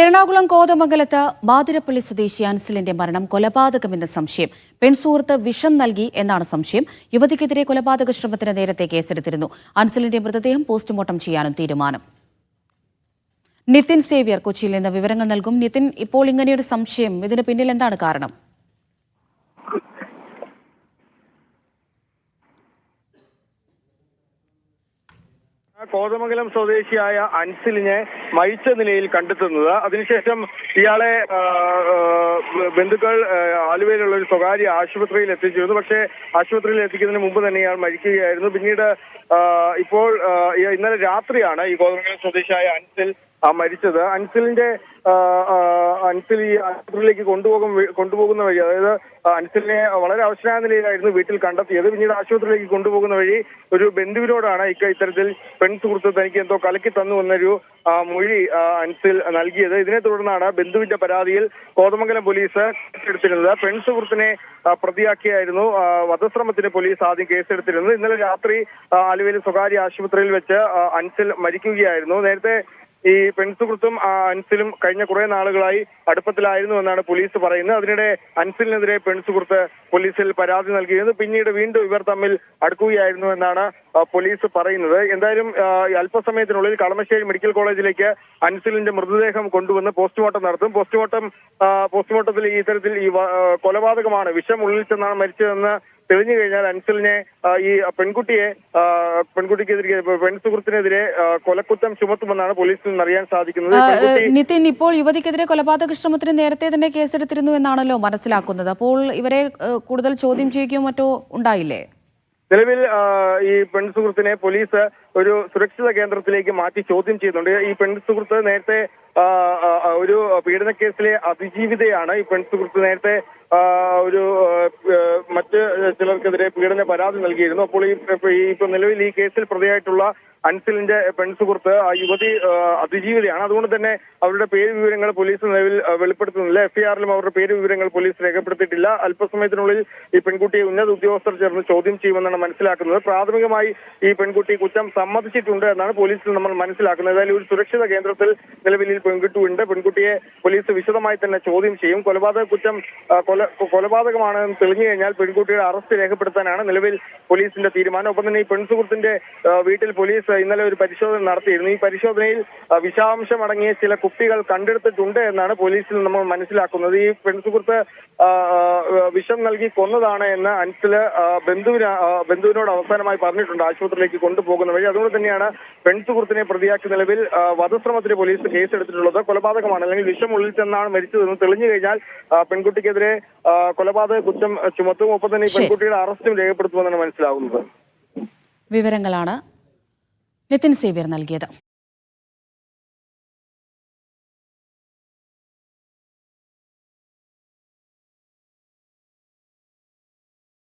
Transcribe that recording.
എറണാകുളം കോതമംഗലത്ത് മാതിരപ്പള്ളി സ്വദേശി അൻസിലിന്റെ മരണം കൊലപാതകമെന്ന സംശയം. പെൺസുഹൃത്ത് വിഷം നൽകി എന്നാണ് സംശയം. യുവതിക്കെതിരെ കൊലപാതക ശ്രമത്തിന് നേരത്തെ കേസെടുത്തിരുന്നു. അൻസിലിന്റെ മൃതദേഹം പോസ്റ്റ്മോർട്ടം ചെയ്യാനും തീരുമാനം. നിതിൻ സേവ്യർ കൊച്ചിയിൽ നിന്ന് വിവരങ്ങൾ നൽകും. നിതിൻ ഇപ്പോൾ ഇങ്ങനെയൊരു സംശയം. ഇതിന് പിന്നിൽ എന്താണ് കാരണം? കോതമംഗലം സ്വദേശിയായ അൻസിലിനെ മരിച്ച നിലയിൽ കണ്ടെത്തുന്നത്. അതിനുശേഷം ഇയാളെ ബന്ധുക്കൾ ആലുവയിലുള്ള ഒരു സ്വകാര്യ ആശുപത്രിയിൽ എത്തിച്ചിരുന്നു. പക്ഷേ ആശുപത്രിയിൽ എത്തിക്കുന്നതിന് മുമ്പ് തന്നെ ഇയാൾ മരിക്കുകയായിരുന്നു. പിന്നീട് ഇപ്പോൾ ഇന്നലെ രാത്രിയാണ് ഈ കോതമംഗലം സ്വദേശിയായ അൻസിൽ മരിച്ചത്. അൻസിലിന്റെ അൻസിൽ ഈ ആശുപത്രിയിലേക്ക് കൊണ്ടുപോകും കൊണ്ടുപോകുന്ന വഴി അതായത് അൻസിലിനെ വളരെ അവശനായ നിലയിലായിരുന്നു വീട്ടിൽ കണ്ടെത്തിയത്. പിന്നീട് ആശുപത്രിയിലേക്ക് കൊണ്ടുപോകുന്ന വഴി ഒരു ബന്ധുവിനോടാണ് ഇക്ക ഇത്തരത്തിൽ പെൺ സുഹൃത്ത് തനിക്ക് എന്തോ കലക്കി തന്നു എന്നൊരു മൊഴി അൻസിൽ നൽകിയത്. ഇതിനെ തുടർന്നാണ് ബന്ധുവിന്റെ പരാതിയിൽ കോതമംഗലം പോലീസ് കേസെടുത്തിരുന്നത്. പെൺ സുഹൃത്തിനെ പ്രതിയാക്കിയായിരുന്നു വധശ്രമത്തിന് പോലീസ് ആദ്യം കേസെടുത്തിരുന്നത്. ഇന്നലെ രാത്രി ആലുവയിൽ സ്വകാര്യ ആശുപത്രിയിൽ വെച്ച് അൻസിൽ മരിക്കുകയായിരുന്നു. നേരത്തെ ഈ പെൺസുഹൃത്തും അൻസിലും കഴിഞ്ഞ കുറെ നാളുകളായി അടുപ്പത്തിലായിരുന്നു എന്നാണ് പോലീസ് പറയുന്നത്. അതിനിടെ അൻസിലിനെതിരെ പെൺസുഹൃത്ത് പോലീസിൽ പരാതി നൽകിയിരുന്നു. പിന്നീട് വീണ്ടും ഇവർ തമ്മിൽ അടുക്കുകയായിരുന്നു എന്നാണ് പോലീസ് പറയുന്നത്. എന്തായാലും അല്പസമയത്തിനുള്ളിൽ കളമശ്ശേരി മെഡിക്കൽ കോളേജിലേക്ക് അൻസിലിന്റെ മൃതദേഹം കൊണ്ടുവന്ന് പോസ്റ്റ്മോർട്ടം നടത്തും. പോസ്റ്റ്മോർട്ടം പോസ്റ്റ്മോർട്ടത്തിൽ ഇത്തരത്തിൽ ഈ കൊലപാതകമാണ് വിഷം ഉള്ളിൽ ചെന്നാണ് മരിച്ചതെന്ന് തെളിഞ്ഞു കഴിഞ്ഞാൽ അൻസലിനെ ഈ പെൺകുട്ടിയെ പെൺകുട്ടിക്കെതിരെ പെൺസുഹൃത്തിനെതിരെ കൊലക്കുറ്റം ചുമത്തുമെന്നാണ് പോലീസിൽ നിന്ന് അറിയാൻ സാധിക്കുന്നത്. നിതിൻ ഇപ്പോൾ യുവതിക്കെതിരെ കൊലപാതക ശ്രമത്തിന് നേരത്തെ തന്നെ കേസെടുത്തിരുന്നു എന്നാണല്ലോ മനസ്സിലാക്കുന്നത്. അപ്പോൾ ഇവരെ കൂടുതൽ ചോദ്യം ചെയ്യുകയോ മറ്റോ ഉണ്ടായില്ലേ? നിലവിൽ ഈ പെൺസുഹൃത്തിനെ പോലീസ് ഒരു സുരക്ഷിത കേന്ദ്രത്തിലേക്ക് മാറ്റി ചോദ്യം ചെയ്യുന്നുണ്ട്. ഈ പെൺസുഹൃത്ത് നേരത്തെ ഒരു പീഡന കേസിലെ അതിജീവിതയാണ് ഈ പെൺസുഹൃത്ത് നേരത്തെ ഒരു മറ്റ് ചിലർക്കെതിരെ പീഡന പരാതി നൽകിയിരുന്നു. അപ്പോൾ ഈ ഇപ്പൊ നിലവിൽ ഈ കേസിൽ പ്രതിയായിട്ടുള്ള അൻസിലിന്റെ പെൺസുഹൃത്ത് ആ യുവതി അതിജീവിതയാണ്. അതുകൊണ്ട് തന്നെ അവരുടെ പേര് വിവരങ്ങൾ പോലീസ് നിലവിൽ വെളിപ്പെടുത്തുന്നില്ല. എഫ്ഐആറിലും അവരുടെ പേര് വിവരങ്ങൾ പോലീസ് രേഖപ്പെടുത്തിയിട്ടില്ല. അല്പസമയത്തിനുള്ളിൽ ഈ പെൺകുട്ടിയെ ഉന്നത ഉദ്യോഗസ്ഥർ ചേർന്ന് ചോദ്യം ചെയ്യുമെന്നാണ് മനസ്സിലാക്കുന്നത്. പ്രാഥമികമായി ഈ പെൺകുട്ടി കുറ്റം സമ്മതിച്ചിട്ടുണ്ട് എന്നാണ് പോലീസിൽ നമ്മൾ മനസ്സിലാക്കുന്നത്. ഏതായാലും ഒരു സുരക്ഷിത കേന്ദ്രത്തിൽ നിലവിൽ ഈ പെൺകുട്ടിയെ പോലീസ് വിശദമായി തന്നെ ചോദ്യം ചെയ്യും. കൊലപാതക കുറ്റം കൊല കൊലപാതകമാണെന്ന് തെളിഞ്ഞു കഴിഞ്ഞാൽ പെൺകുട്ടിയുടെ അറസ്റ്റ് രേഖപ്പെടുത്താനാണ് നിലവിൽ പോലീസിന്റെ തീരുമാനം. ഒപ്പം തന്നെ ഈ പെൺസുഹൃത്തിന്റെ വീട്ടിൽ പോലീസ് ഇന്നലെ ഒരു പരിശോധന നടത്തിയിരുന്നു. ഈ പരിശോധനയിൽ വിഷാംശം അടങ്ങിയ ചില കുപ്പികൾ കണ്ടെടുത്തിട്ടുണ്ട് എന്നാണ് പോലീസിൽ നമ്മൾ മനസ്സിലാക്കുന്നത്. ഈ പെൺസുഹൃത്ത് വിഷം നൽകി കൊന്നതാണ് എന്ന് അൻസിൽ ബന്ധുവിന് ബന്ധുവിനോട് അവസാനമായി പറഞ്ഞിട്ടുണ്ട്. ആശുപത്രിയിലേക്ക് കൊണ്ടുപോകുന്ന വഴി. അതുകൊണ്ട് തന്നെയാണ് പെൺസുഹൃത്തിനെ പ്രതിയാക്കി നിലവിൽ വധശ്രമത്തിന് പോലീസ് കേസെടുത്തിട്ടുള്ളത് കൊലപാതകമാണ്. അല്ലെങ്കിൽ വിഷം ഉള്ളിൽ ചെന്നാണ് മരിച്ചതെന്ന് തെളിഞ്ഞു കഴിഞ്ഞാൽ പെൺകുട്ടിക്കെതിരെ കൊലപാതക കുറ്റം ചുമത്തും ഒപ്പം തന്നെ ഈ. പെൺകുട്ടിയുടെ അറസ്റ്റും രേഖപ്പെടുത്തുമെന്നാണ് മനസ്സിലാകുന്നത് വിവരങ്ങളാണ് നിതിൻ സേവ്യർ നൽകിയത്